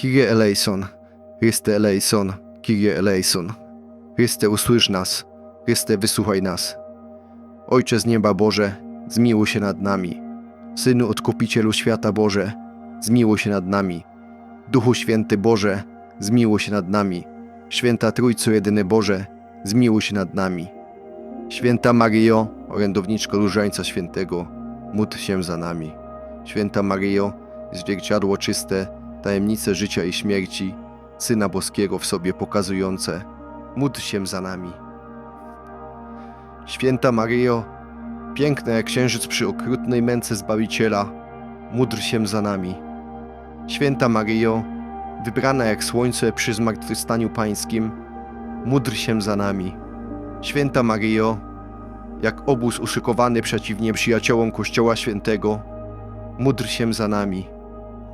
Kyrie eleison, Chryste eleison, Kyrie eleison. Chryste usłysz nas, Chryste wysłuchaj nas. Ojcze z nieba Boże, zmiłuj się nad nami. Synu Odkupicielu świata Boże, zmiłuj się nad nami. Duchu Święty Boże, zmiłuj się nad nami. Święta Trójco Jedyny Boże, zmiłuj się nad nami. Święta Maryjo, orędowniczko Różańca Świętego, módl się za nami. Święta Maryjo, zwierciadło czyste, tajemnice życia i śmierci, Syna Boskiego w sobie pokazujące, módl się za nami. Święta Maryjo, piękna jak księżyc przy okrutnej męce Zbawiciela, módl się za nami. Święta Maryjo, wybrana jak słońce przy zmartwychwstaniu Pańskim, módl się za nami. Święta Maryjo, jak obóz uszykowany przeciw nieprzyjaciołom Kościoła Świętego, módl się za nami.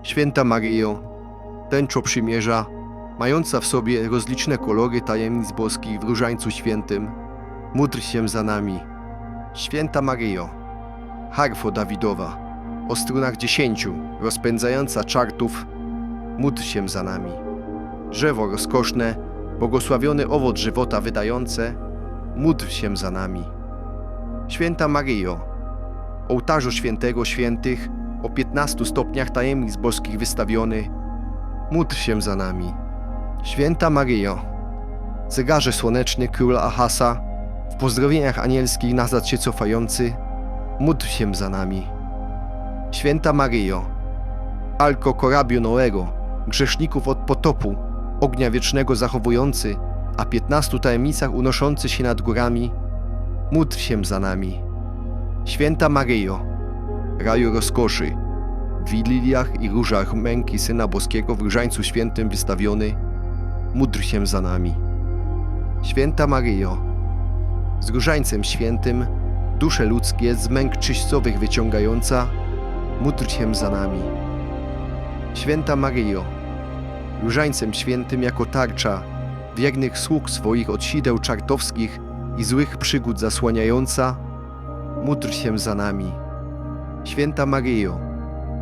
Święta Maryjo, tęczo przymierza, mająca w sobie rozliczne kolory tajemnic boskich w Różańcu Świętym, módl się za nami. Święta Maryjo, harfo Dawidowa, o strunach dziesięciu, rozpędzająca czartów, módl się za nami. Drzewo rozkoszne, błogosławiony owoc żywota wydające, módl się za nami. Święta Maryjo, ołtarzu świętego świętych, o 15 stopniach tajemnic boskich wystawiony, módl się za nami. Święta Maryjo, zegarze słoneczny króla Ahasa, w pozdrowieniach anielskich nazad się cofający, módl się za nami. Święta Maryjo, alko korabiu Noego, grzeszników od potopu, ognia wiecznego zachowujący, a 15 tajemnicach unoszący się nad górami, módl się za nami. Święta Maryjo, raju rozkoszy, w liliach i różach męki Syna Boskiego w Różańcu Świętym wystawiony, módl się za nami. Święta Maryjo, z Różańcem Świętym, dusze ludzkie z męk czyścowych wyciągająca, módl się za nami. Święta Maryjo, Różańcem Świętym jako tarcza, wiernych sług swoich od sideł czartowskich i złych przygód zasłaniająca, módl się za nami. Święta Maryjo,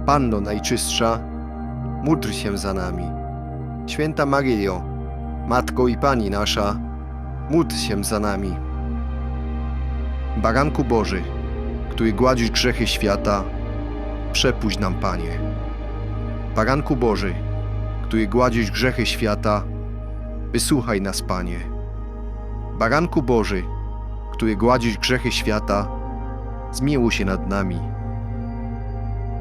Panno Najczystsza, módl się za nami. Święta Maryjo, Matko i Pani nasza, módl się za nami. Baranku Boży, który gładzisz grzechy świata, przepuść nam, Panie. Baranku Boży, który gładzisz grzechy świata, wysłuchaj nas, Panie. Baranku Boży, który gładzisz grzechy świata, zmiłuj się nad nami.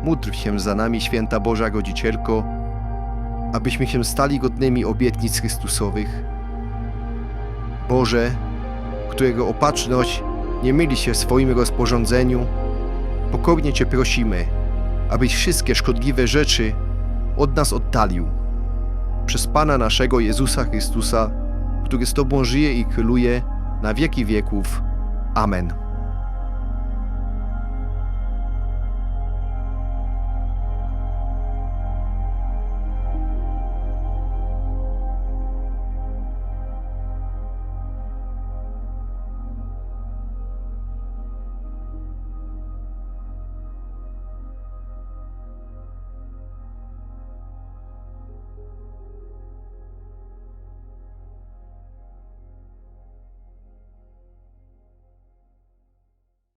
Módl się za nami, święta Boża Rodzicielko, abyśmy się stali godnymi obietnic Chrystusowych. Boże, którego opatrzność nie myli się w swoim rozporządzeniu, pokornie Cię prosimy, abyś wszystkie szkodliwe rzeczy od nas oddalił. Przez Pana naszego Jezusa Chrystusa, który z Tobą żyje i króluje na wieki wieków. Amen.